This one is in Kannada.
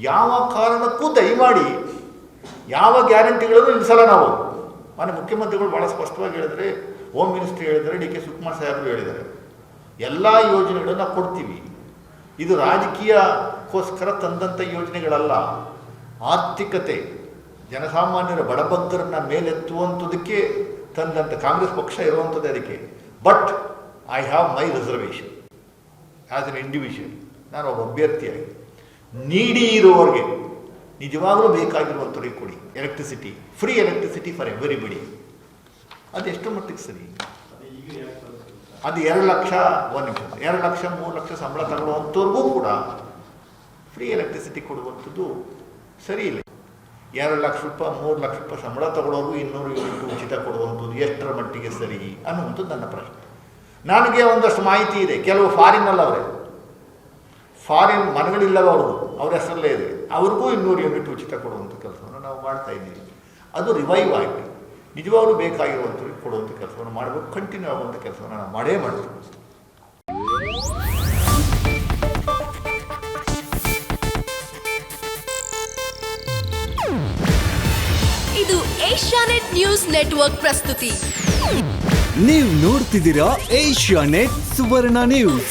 ಯಾವ ಕಾರಣಕ್ಕೂ ದಯಮಾಡಿ ಯಾವ ಗ್ಯಾರಂಟಿಗಳನ್ನು ನಿಲ್ಲಿಸಲ್ಲ ನಾವು. ಮಾನ್ಯ ಮುಖ್ಯಮಂತ್ರಿಗಳು ಭಾಳ ಸ್ಪಷ್ಟವಾಗಿ ಹೇಳಿದರೆ ಹೋಮ್ ಮಿನಿಸ್ಟ್ರಿ ಹೇಳಿದರೆ, ಡಿ ಕೆ ಶಿವಕುಮಾರ್ ಸಾಹೇಬರು ಹೇಳಿದ್ದಾರೆ. ಎಲ್ಲ ಯೋಜನೆಗಳನ್ನು ಕೊಡ್ತೀವಿ. ಇದು ರಾಜಕೀಯಕ್ಕೋಸ್ಕರ ತಂದಂಥ ಯೋಜನೆಗಳಲ್ಲ. ಆರ್ಥಿಕತೆ, ಜನಸಾಮಾನ್ಯರ ಬಡಬಗ್ಗರನ್ನ ಮೇಲೆತ್ತುವಂಥದ್ದಕ್ಕೆ ತಂದಂಥ ಕಾಂಗ್ರೆಸ್ ಪಕ್ಷ ಇರುವಂಥದ್ದು ಅದಕ್ಕೆ. But I have my reservation as an individual ನಾನು ಒಬ್ಬ ಅಭ್ಯರ್ಥಿಯಾಗಿ. ನೀಡಿ ಇರುವವರಿಗೆ ನಿಜವಾಗಲೂ ಬೇಕಾಗಿರುವಂಥವ್ರಿಗೆ ಕೊಡಿ. Electricity free electricity for everybody ಎಷ್ಟು ಮಟ್ಟಿಗೆ ಸರಿ? ಅದು ಎರಡು ಲಕ್ಷ, ಒಂದು ಎರಡು ಲಕ್ಷ, ಮೂರು ಲಕ್ಷ ಸಂಬಳ ತಗೊಳ್ಳುವಂಥವ್ರಿಗೂ ಕೂಡ ಫ್ರೀ ಎಲೆಕ್ಟ್ರಿಸಿಟಿ ಕೊಡುವಂಥದ್ದು ಸರಿ ಇಲ್ಲ. ಎರಡು ಲಕ್ಷ ರೂಪಾಯಿ ಮೂರು ಲಕ್ಷ ರೂಪಾಯಿ ಸಂಬಳ ತಗೊಳ್ಳೋರು ಇನ್ನೂರು ಯೂನಿಟ್ ಉಚಿತ ಕೊಡುವಂಥದ್ದು ಎಷ್ಟರ ಮಟ್ಟಿಗೆ ಸರಿ ಅನ್ನುವಂಥದ್ದು ನನ್ನ ಪ್ರಶ್ನೆ. ನನಗೆ ಒಂದಷ್ಟು ಮಾಹಿತಿ ಇದೆ. ಕೆಲವು ಫಾರಿನಲ್ಲವರೆ ಫಾರಿನ್ ಮನೆಗಳಿಲ್ಲವ ಅವರು ಅವ್ರ ಹೆಸರಲ್ಲೇ ಇದೆ. ಅವ್ರಿಗೂ ಇನ್ನೂರು ಯೂನಿಟ್ ಉಚಿತ ಕೊಡುವಂಥ ಕೆಲಸವನ್ನು ನಾವು ಮಾಡ್ತಾ ಇದ್ದೀವಿ. ಅದು ರಿವೈವ್ ಆಗಿ ನಿಜವಾಗ್ಲೂ ಬೇಕಾಗಿರುವಂಥ ಕೊಡುವಂಥ ಕೆಲಸವನ್ನು ಮಾಡಬೇಕು. ಕಂಟಿನ್ಯೂ ಆಗುವಂಥ ಕೆಲಸವನ್ನು ನಾವು ಮಾಡೇ ಮಾಡಬೇಕು ಇದು ಏಷ್ಯಾನೆಟ್ ನ್ಯೂಸ್ ನೆಟ್ವರ್ಕ್ ಪ್ರಸ್ತುತಿ. ನೀವು ನೋಡ್ತಿದ್ದೀರಾ ಏಷ್ಯಾನೆಟ್ ಸುವರ್ಣ ನ್ಯೂಸ್.